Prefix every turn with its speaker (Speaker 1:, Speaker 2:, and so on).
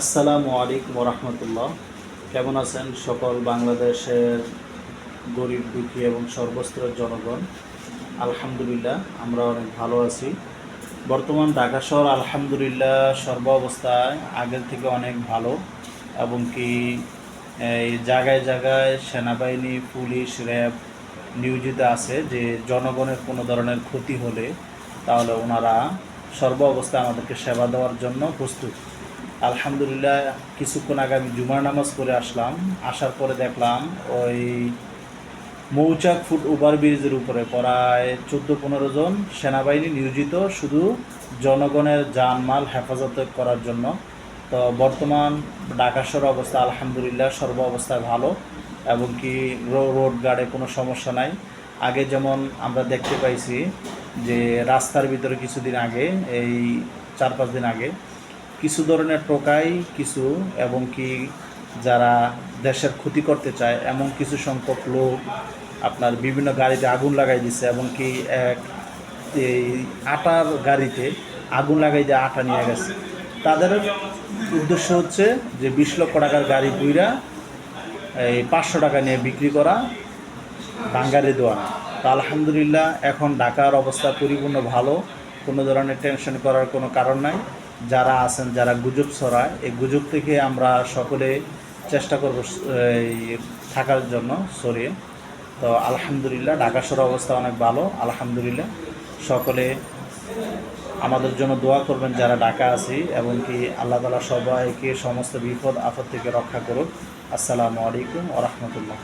Speaker 1: আসসালামু আলাইকুম রহমতুল্লাহ কেমন আছেন সকল বাংলাদেশের গরিব, দুঃখী এবং সর্বস্তরের জনগণ? আলহামদুলিল্লাহ, আমরা অনেক ভালো আছি। বর্তমান ঢাকা শহর আলহামদুলিল্লাহ সর্ব অবস্থায় আগের থেকে অনেক ভালো এবং কি, এই জায়গায় জায়গায় সেনাবাহিনী, পুলিশ, র্যাব নিয়োজিত আছে যে জনগণের কোনো ধরনের ক্ষতি হলে তাহলে ওনারা সর্ব অবস্থায় আমাদেরকে সেবা দেওয়ার জন্য প্রস্তুত। আলহামদুলিল্লাহ, কিছুক্ষণ আগে আমি জুমার নামাজ পড়ে আসলাম। আসার পরে দেখলাম ওই মৌচাক ফুট ওভার ব্রিজের উপরে প্রায় চোদ্দ পনেরো জন সেনাবাহিনী নিয়োজিত, শুধু জনগণের জানমাল হেফাজত করার জন্য। তো বর্তমান শহর অবস্থা আলহামদুলিল্লাহ সর্ব অবস্থায় ভালো, এবং কি রোড গার্ডে কোনো সমস্যা নাই। আগে যেমন আমরা দেখতে পাইছি যে রাস্তার ভিতরে কিছুদিন আগে, এই চার পাঁচ দিন আগে কিছু ধরনের টোকাই, কিছু, এবং কি যারা দেশের ক্ষতি করতে চায়, এমন কিছু সংখ্যক লোক আপনার বিভিন্ন গাড়িতে আগুন লাগাই দিছে, এবং কি এক, এই আটার গাড়িতে আগুন লাগাই দিয়ে আটা নিয়ে গেছে। তাদের উদ্দেশ্য হচ্ছে যে বিশ লক্ষ টাকার গাড়ি বুইরা এই পাঁচশো টাকা নিয়ে বিক্রি করা বাঙ্গালি দোয়া তো আলহামদুলিল্লাহ, এখন ঢাকার অবস্থা পরিপূর্ণ ভালো, কোনো ধরনের টেনশন করার কোনো কারণ নাই। যারা আছেন, যারা গুজব ছড়ায়, এই গুজব থেকে আমরা সকলে চেষ্টা করব থাকার জন্য সরিয়ে তো আলহামদুলিল্লাহ, ঢাকা শহর অবস্থা অনেক ভালো, আলহামদুলিল্লাহ। সকলে আমাদের জন্য দোয়া করবেন, যারা ঢাকা আছি, এবং কি আল্লাহ তালা সবাইকে সমস্ত বিপদ, আপদ থেকে রক্ষা করুক। আসসালামু আলাইকুম ওরহমতুল্লাহ